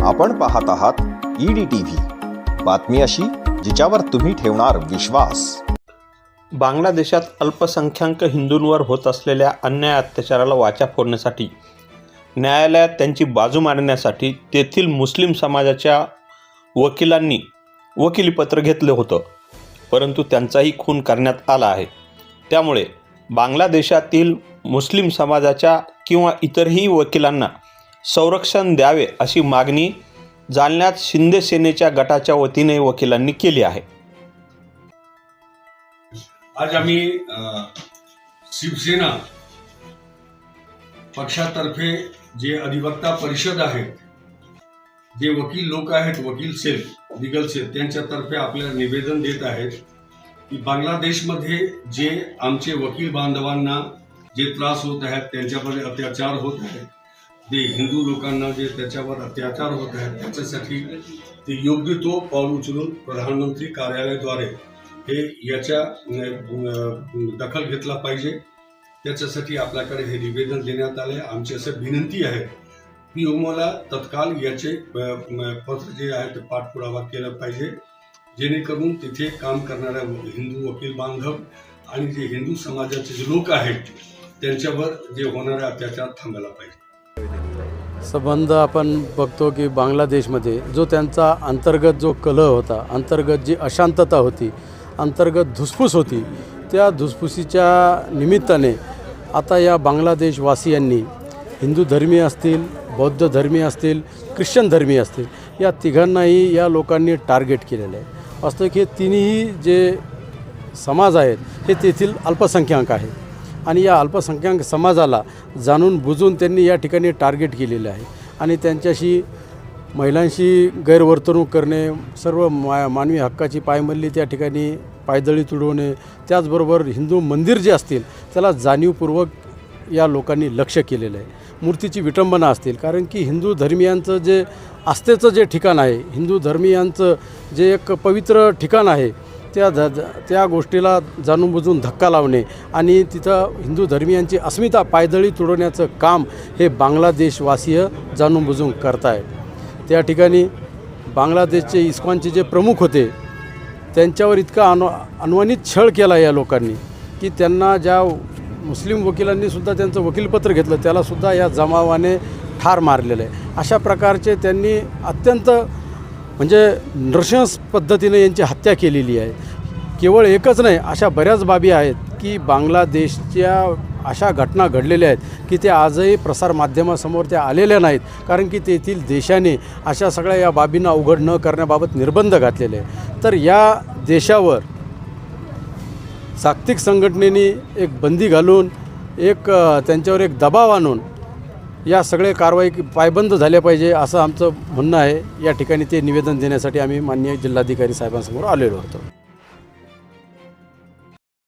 आपण पाहत आहात ईडी टीव्ही बातमी अशी जिच्यावर तुम्ही ठेवणार विश्वास. बांगलादेशात अल्पसंख्याक हिंदूंवर होत असलेल्या अन्याय अत्याचाराला वाचा फोडण्यासाठी न्यायालयात त्यांची बाजू मांडण्यासाठी तेथील मुस्लिम समाजाच्या वकिलांनी वकिलीपत्र घेतलं होतं. परंतु त्यांचाही खून करण्यात आला आहे. त्यामुळे बांगलादेशातील मुस्लिम समाजाच्या किंवा इतरही वकिलांना संरक्षण द्यावे अशी मागणी जालन्यात शिंदे सेनेच्या गटाच्या वतीने वकिलांनी केली आहे. आज आम्ही शिवसेना पक्षातर्फे जे अधिवक्ता परिषद आहेत जे वकील लोक आहेत वकील सेल लिगल सेल त्यांच्यातर्फे आपल्याला निवेदन देत आहेत की बांगलादेशमध्ये जे आमचे वकील बांधवांना जे त्रास होत आहेत त्यांच्यामध्ये अत्याचार होत आहेत जे हिंदू लोकांना जे त्याच्यावर अत्याचार होत आहेत त्याच्यासाठी ते योग्य तो पाऊल उचलून प्रधानमंत्री कार्यालयाद्वारे हे याच्या दखल घेतला पाहिजे. त्याच्यासाठी आपल्याकडे हे निवेदन देण्यात आले. आमची असं विनंती आहे की मला तत्काल याचे पत्र जे आहे ते पाठपुरावा केला पाहिजे. जेणेकरून तिथे काम करणाऱ्या हिंदू वकील बांधव आणि जे हिंदू समाजाचे जे लोक आहेत त्यांच्यावर जे होणारे अत्याचार थांबायला पाहिजे. संबंध आपण बघतो की बांगलादेशमध्ये जो त्यांचा अंतर्गत जो कलह होता अंतर्गत जी अशांतता होती अंतर्गत धुसफूस होती त्या धुसफुसीच्या निमित्ताने आता या बांगलादेशवासियांनी हिंदू धर्मीय असतील बौद्ध धर्मीय असतील ख्रिश्चन धर्मीय असतील या तिघांनाही या लोकांनी टार्गेट केलेलं आहे. वास्तविक की तिन्ही जे समाज आहेत हे तेथील अल्पसंख्याक आहेत. आणि या अल्पसंख्याक समाजाला जाणून बुजून त्यांनी या ठिकाणी टार्गेट केलेलं आहे. आणि त्यांच्याशी महिलांशी गैरवर्तणूक करणे सर्व मा मानवी हक्काची पायमल्ली त्या ठिकाणी पायदळी तुडवणे त्याचबरोबर हिंदू मंदिर जे असतील त्याला जाणीवपूर्वक या लोकांनी लक्ष केलेलं आहे. मूर्तीची विटंबना असतील कारण की हिंदू धर्मियांचं जे आस्थेचं जे ठिकाण आहे हिंदू धर्मियांचं जे एक पवित्र ठिकाण आहे त्या ध त्या गोष्टीला जाणून बुजून धक्का लावणे आणि तिथं हिंदू धर्मियांची अस्मिता पायदळी तुडवण्याचं काम हे बांगलादेशवासीय जाणून बुजून आहे त्या ठिकाणी बांगलादेशचे इस्कॉनचे जे प्रमुख होते त्यांच्यावर इतका अनु अनुमानित छळ केला या लोकांनी की त्यांना ज्या मुस्लिम वकिलांनीसुद्धा त्यांचं वकीलपत्र घेतलं त्यालासुद्धा या जमावाने ठार मारलेलं आहे. अशा प्रकारचे त्यांनी अत्यंत म्हणजे नृशंस पद्धतीने यांची हत्या केलेली आहे. केवळ एकच नाही अशा बऱ्याच बाबी आहेत की बांगलादेशच्या अशा घटना घडलेल्या आहेत की त्या आजही प्रसारमाध्यमासमोर त्या आलेल्या नाहीत. कारण की तेथील देशाने अशा सगळ्या या बाबींना उघड न करण्याबाबत निर्बंध घातलेले आहे तर या देशावर जागतिक संघटनेने एक बंदी घालून एक त्यांच्यावर एक दबाव आणून या सगळे कारवाई पायबंद झाल्या पाहिजे असं आमचं म्हणणं आहे. या ठिकाणी ते निवेदन देण्यासाठी आम्ही माननीय जिल्हाधिकारी साहेबांसमोर आलेलो होतो.